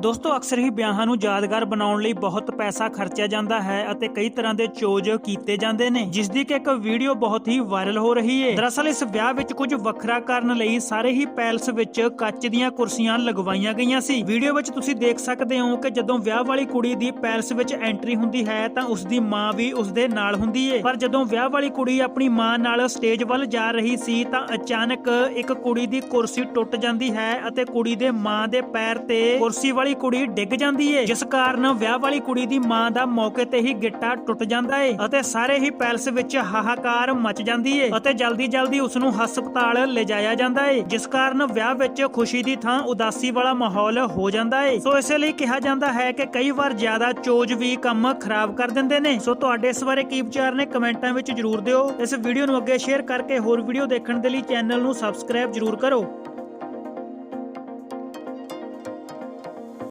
ਦੋਸਤੋ, ਅਕਸਰ ਹੀ ਵਿਆਹਾਂ ਨੂੰ ਯਾਦਗਾਰ ਬਣਾਉਣ ਲਈ ਬਹੁਤ ਪੈਸਾ ਖਰਚਿਆ ਜਾਂਦਾ ਹੈ ਅਤੇ ਕਈ ਤਰ੍ਹਾਂ ਦੇ ਚੋਜ ਕੀਤੇ ਜਾਂਦੇ ਨੇ, ਜਿਸ ਦੀ ਕਿ ਇੱਕ ਵੀਡੀਓ ਬਹੁਤ ਹੀ ਵਾਇਰਲ ਹੋ ਰਹੀ ਹੈ ਦਰਅਸਲ, ਇਸ ਵਿਆਹ ਵਿੱਚ ਕੁਝ ਵੱਖਰਾ ਕਰਨ ਲਈ ਸਾਰੇ ਹੀ ਪੈਲਸ ਵਿੱਚ ਕੱਚ ਦੀਆਂ ਕੁਰਸੀਆਂ ਲਗਵਾਈਆਂ ਗਈਆਂ ਸੀ। ਵੀਡੀਓ ਵਿੱਚ ਤੁਸੀਂ ਦੇਖ ਸਕਦੇ ਹੋ ਕਿ ਜਦੋਂ ਵਿਆਹ ਵਾਲੀ ਕੁੜੀ ਦੀ ਪੈਲਸ ਵਿੱਚ ਐਂਟਰੀ ਹੁੰਦੀ ਹੈ, ਤਾਂ ਉਸ ਦੀ ਮਾਂ ਵੀ ਉਸ ਦੇ ਨਾਲ ਹੁੰਦੀ ਹੈ ਪਰ ਜਦੋਂ ਵਿਆਹ ਵਾਲੀ ਕੁੜੀ ਆਪਣੀ ਮਾਂ ਨਾਲ ਸਟੇਜ ਵੱਲ ਜਾ ਰਹੀ ਸੀ, ਤਾਂ ਅਚਾਨਕ ਇੱਕ ਕੁੜੀ ਦੀ ਕੁਰਸੀ ਟੁੱਟ ਜਾਂਦੀ ਹੈ ਅਤੇ ਕੁੜੀ ਦੇ ਮਾਂ ਦੇ ਪੈਰ ਤੇ ਕੁਰਸੀ ਵਾਲੀ ਕੁੜੀ ਡਿੱਗ ਜਾਂਦੀ ਏ, ਜਿਸ ਕਾਰਨ ਵਿਆਹ ਵਾਲੀ ਕੁੜੀ ਦੀ ਮਾਂ ਦਾ ਮੌਕੇ ਤੇ ਹੀ ਗਿੱਟਾ ਟੁੱਟ ਜਾਂਦਾ ਏ ਅਤੇ ਸਾਰੇ ਹੀ ਪੈਲਸ ਵਿੱਚ ਹਾਹਾਕਾਰ ਮਚ ਜਾਂਦੀ ਏ ਅਤੇ ਜਲਦੀ ਜਲਦੀ ਉਸ ਨੂੰ ਹਸਪਤਾਲ ਲਿਜਾਇਆ ਜਾਂਦਾ ਏ, ਜਿਸ ਕਾਰਨ ਵਿਆਹ ਵਿੱਚ ਖੁਸ਼ੀ ਦੀ ਥਾਂ ਉਦਾਸੀ ਵਾਲਾ ਮਾਹੌਲ ਹੋ ਜਾਂਦਾ ਏ। ਸੋ ਇਸੇ ਲਈ ਕਿਹਾ ਜਾਂਦਾ ਹੈ ਕਿ ਕਈ ਵਾਰ ਜ਼ਿਆਦਾ ਚੋਜ ਵੀ ਕੰਮ ਖਰਾਬ ਕਰ ਦਿੰਦੇ ਨੇ। ਸੋ ਤੁਹਾਡੇ ਇਸ ਬਾਰੇ ਕੀ ਵਿਚਾਰ ਨੇ ਕਮੈਂਟਾਂ ਵਿੱਚ ਜਰੂਰ ਦਿਓ। ਇਸ ਵੀਡੀਓ ਨੂੰ ਅੱਗੇ ਸ਼ੇਅਰ ਕਰਕੇ ਹੋਰ ਵੀਡੀਓ ਦੇਖਣ ਦੇ ਲਈ ਚੈਨਲ ਨੂੰ ਸਬਸਕ੍ਰਾਈਬ ਜਰੂਰ ਕਰੋ।